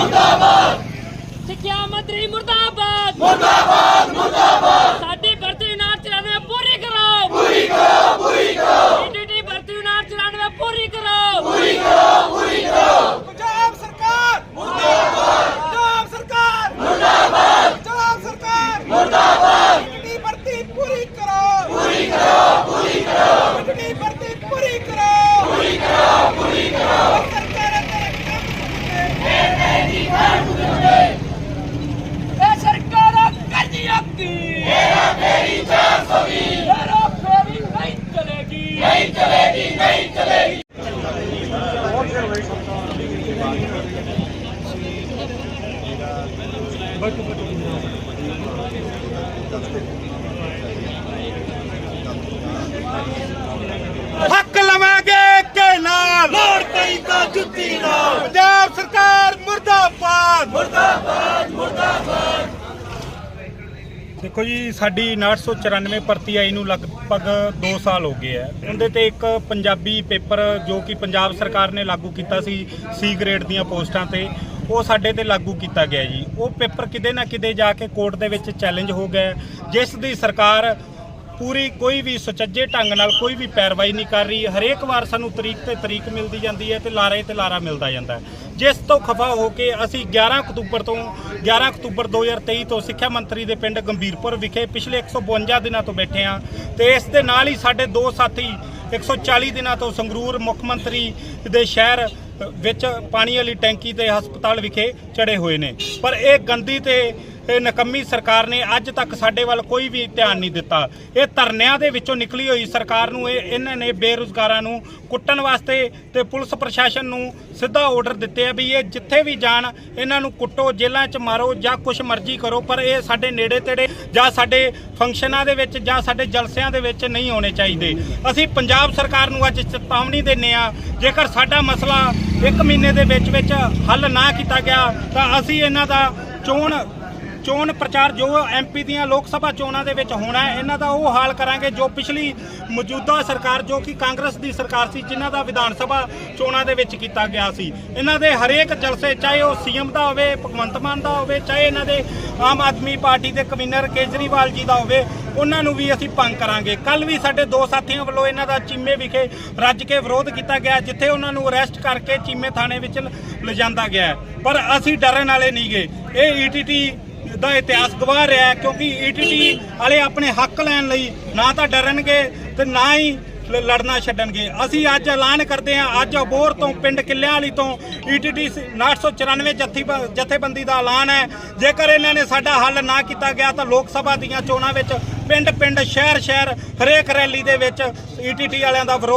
ਮੁਰਦਾਬਾਦ! ਸਿੱਖਿਆ ਮੰਤਰੀ ਮੁਰਦਾਬਾਦ! ਮੁਰਦਾਬਾਦ ਮੁਰਦਾਬਾਦ ਸਾਡੀ ਭਰਤੀ ਨਾਰ ਚਲਾਣੇ ਪੂਰੀ ਕਰੋ ਪੂਰੀ ਕਰੋ ਪੂਰੀ ਕਰੋ ਈਟੀਟੀ ਭਰਤੀ ਨਾਰ ਚਲਾਣੇ ਪੂਰੀ ਕਰੋ ਪੂਰੀ ਪੰਜਾਬ ਸਰਕਾਰ ਮੁਰਦਾਬਾਦ ਪੰਜਾਬ ਸਰਕਾਰ ਮੁਰਦਾਬਾਦ ਪੰਜਾਬ ਸਰਕਾਰ ਮੁਰਦਾਬਾਦ ਬਿਜਲੀ ਭਰਤੀ ਪੂਰੀ ਕਰੋ ਪੂਰੀ ਕਰੋ ਪੂਰੀ ਕਰੋ ਬਿਜਲੀ ਭਰਤੀ ਪੂਰੀ ਕਰੋ ਪੂਰੀ ਕਰੋ ਪੂਰੀ ਕਰੋ ਸਰਕਾਰ ਤੇਰੇ ਕੰਮ ਇਹ ਸਰਕਾਰ ਕਰਦੀਆਂ ਕੀ ਮੇਰਾ ਫੇਰੀ 420 ਮੇਰਾ ਫੇਰੀ ਨਹੀਂ ਚਲੇਗੀ ਨਹੀਂ ਚਲੇਗੀ ਨਹੀਂ ਚਲੇਗੀ ਹੱਕ ਲਵਾਂਗੇ ਕਿ ਨਾਲ। ਲੋੜ ਪਈ ਤਾਂ ਜੁੱਤੀ ਨਾਲ। ਪੰਜਾਬ ਸਰਕਾਰ ਮੁਰਦਾਬਾਦ। ਦੇਖੋ ਜੀ ਸਾਡੀ 994 ਭਰਤੀ ਆਈ ਨੂੰ ਲਗਭਗ 2 ਸਾਲ ਹੋ ਗਏ ਆ ਉਹਦੇ ਤੇ ਇੱਕ ਪੰਜਾਬੀ ਪੇਪਰ ਜੋ ਕਿ ਪੰਜਾਬ ਸਰਕਾਰ ਨੇ ਲਾਗੂ ਕੀਤਾ ਸੀ ਸੀ ਗ੍ਰੇਡ ਦੀਆਂ ਪੋਸਟਾਂ ਤੇ। ਉਹ ਸਾਡੇ ਤੇ ਲਾਗੂ ਕੀਤਾ ਗਿਆ ਜੀ। ਉਹ ਪੇਪਰ ਕਿਤੇ ਨਾ ਕਿਤੇ ਜਾ ਕੇ ਕੋਰਟ ਦੇ ਵਿੱਚ ਚੈਲੰਜ ਹੋ ਗਿਆ। ਜਿਸ ਦੀ ਸਰਕਾਰ ਪੂਰੀ ਕੋਈ ਵੀ ਸੁਚੱਜੇ ਢੰਗ ਨਾਲ ਕੋਈ ਵੀ ਪੈਰਵਾਈ ਨਹੀਂ ਕਰ ਰਹੀ। ਹਰੇਕ ਵਾਰ ਸਾਨੂੰ ਤਰੀਕ ਤੇ ਤਰੀਕ ਮਿਲਦੀ ਜਾਂਦੀ ਹੈ ਤੇ ਲਾਰੇ ਤੇ ਲਾਰਾ ਮਿਲਦਾ ਜਾਂਦਾ ਹੈ। ਜਿਸ ਤੋਂ ਖਫਾ ਹੋ ਕੇ ਅਸੀਂ 11 ਅਕਤੂਬਰ ਤੋਂ 11 ਅਕਤੂਬਰ 2023 ਤੋਂ ਸਿੱਖਿਆ ਮੰਤਰੀ ਦੇ ਪਿੰਡ ਗੰਭੀਰਪੁਰ ਵਿਖੇ ਪਿਛਲੇ 152 ਦਿਨਾਂ ਤੋਂ ਬੈਠੇ ਹਾਂ ਤੇ ਇਸ ਦੇ ਨਾਲ ਹੀ ਸਾਡੇ ਦੋ ਸਾਥੀ 140 ਦਿਨਾਂ ਤੋਂ ਸੰਗਰੂਰ ਮੁੱਖ ਮੰਤਰੀ ਦੇ ਸ਼ਹਿਰ ਵਿੱਚ ਪਾਣੀ ਵਾਲੀ ਟੈਂਕੀ ਤੇ ਹਸਪਤਾਲ ਵਿਖੇ ਚੜੇ ਹੋਏ ਨੇ। ਪਰ ਇਹ ਗੰਦੀ ਤੇ ਇਹ ਨਕੰਮੀ ਸਰਕਾਰ ਨੇ ਅੱਜ ਤੱਕ ਸਾਡੇ ਵੱਲ ਕੋਈ ਵੀ ਧਿਆਨ ਨਹੀਂ ਦਿੱਤਾ। ਇਹ ਧਰਨਿਆਂ ਦੇ ਵਿੱਚੋਂ ਨਿਕਲੀ ਹੋਈ ਸਰਕਾਰ ਨੂੰ ਇਹ ਇਹਨਾਂ ਨੇ ਬੇਰੁਜ਼ਗਾਰਾਂ ਨੂੰ ਕੁੱਟਣ ਵਾਸਤੇ ਤੇ ਪੁਲਿਸ ਪ੍ਰਸ਼ਾਸਨ ਨੂੰ ਸਿੱਧਾ ਆਰਡਰ ਦਿੱਤੇ ਆ ਵੀ ਇਹ ਜਿੱਥੇ ਵੀ ਜਾਣ, ਇਹਨਾਂ ਨੂੰ ਕੁੱਟੋ, ਜੇਲ੍ਹਾਂ 'ਚ ਮਾਰੋ ਜਾਂ ਕੁਛ ਮਰਜ਼ੀ ਕਰੋ, ਪਰ ਇਹ ਸਾਡੇ ਨੇੜੇ ਤੇੜੇ ਜਾਂ ਸਾਡੇ ਫੰਕਸ਼ਨਾਂ ਦੇ ਵਿੱਚ ਜਾਂ ਸਾਡੇ ਜਲਸਿਆਂ ਦੇ ਵਿੱਚ ਨਹੀਂ ਹੋਣੇ ਚਾਹੀਦੇ। ਅਸੀਂ ਪੰਜਾਬ ਸਰਕਾਰ ਨੂੰ ਅੱਜ ਚੇਤਾਵਨੀ ਦਿੰਨੇ ਆ ਜੇਕਰ ਸਾਡਾ ਮਸਲਾ 1 ਮਹੀਨੇ ਦੇ ਵਿੱਚ ਵਿੱਚ ਹੱਲ ਨਾ ਕੀਤਾ ਗਿਆ ਤਾਂ ਅਸੀਂ ਇਹਨਾਂ ਦਾ ਚੋਣ ਚੋਣ ਪ੍ਰਚਾਰ ਜੋ ਐਮਪੀ ਦੀਆਂ ਲੋਕ ਸਭਾ ਚੋਣਾਂ ਦੇ ਵਿੱਚ ਹੋਣਾ ਹੈ, ਇਹਨਾਂ ਦਾ ਉਹ ਹਾਲ ਕਰਾਂਗੇ ਜੋ ਪਿਛਲੀ ਮੌਜੂਦਾ ਸਰਕਾਰ ਜੋ ਕਿ ਕਾਂਗਰਸ ਦੀ ਸਰਕਾਰ ਸੀ, ਜਿਨ੍ਹਾਂ ਦਾ ਵਿਧਾਨ ਸਭਾ ਚੋਣਾਂ ਦੇ ਵਿੱਚ ਕੀਤਾ ਗਿਆ ਸੀ। ਇਹਨਾਂ ਦੇ ਹਰੇਕ ਜਲਸੇ, ਚਾਹੇ ਉਹ ਸੀਐਮ ਦਾ ਹੋਵੇ, ਭਗਵੰਤ ਮਾਨ ਦਾ ਹੋਵੇ, ਚਾਹੇ ਇਹਨਾਂ ਦੇ ਆਮ ਆਦਮੀ ਪਾਰਟੀ ਦੇ ਕਮਿਸ਼ਨਰ ਕੇਜਰੀਵਾਲ ਜੀ ਦਾ ਹੋਵੇ, ਉਹਨਾਂ ਨੂੰ ਵੀ ਅਸੀਂ ਭੰਗ ਕਰਾਂਗੇ। ਕੱਲ ਵੀ ਸਾਡੇ ਦੋ ਸਾਥੀਆਂ ਵੱਲੋਂ ਇਹਨਾਂ ਦਾ ਚੀਮੇ ਵਿਖੇ ਰੱਜ ਕੇ ਵਿਰੋਧ ਕੀਤਾ ਗਿਆ, ਜਿੱਥੇ ਉਹਨਾਂ ਨੂੰ ਅਰੈਸਟ ਕਰਕੇ ਚੀਮੇ ਥਾਣੇ ਵਿੱਚ ਲ- ਲਿਜਾਂਦਾ ਗਿਆ ਪਰ ਅਸੀਂ ਡਰਨ ਵਾਲੇ ਨਹੀਂ ਗਏ ਇਹ ਈਟੀਟੀ ਦਾ ਇਤਿਹਾਸ ਗਵਾਹ ਰਿਹਾ ਹੈ, ਕਿਉਂਕਿ ਈਟੀਟੀ ਵਾਲੇ ਆਪਣੇ ਹੱਕ ਲੈਣ ਲਈ ਨਾ ਤਾਂ ਡਰਨਗੇ ਤੇ ਨਾ ਹੀ ਲ- ਲੜਨਾ ਛੱਡਣਗੇ। ਅਸੀਂ ਅੱਜ ਐਲਾਨ ਕਰਦੇ ਹਾਂ, ਅੱਜ ਅਬੋਰ ਤੋਂ ਪਿੰਡ ਕਿੱਲਿਆਂ ਵਾਲੀ ਤੋਂ ਈਟੀਟੀ 994 ਜੱਥੀ ਜਥੇਬੰਦੀ ਦਾ ਐਲਾਨ ਹੈ। ਜੇਕਰ ਇਹਨਾਂ ਨੇ ਸਾਡਾ ਹੱਲ ਨਾ ਕੀਤਾ ਗਿਆ ਤਾਂ ਲੋਕ ਸਭਾ ਦੀਆਂ ਚੋਣਾਂ ਵਿੱਚ ਪਿੰਡ ਪਿੰਡ ਸ਼ਹਿਰ ਸ਼ਹਿਰ ਹਰੇਕ ਰੈਲੀ ਦੇ ਵਿੱਚ ਈਟੀਟੀ ਵਾਲਿਆਂ ਦਾ ਵਿਰੋਧ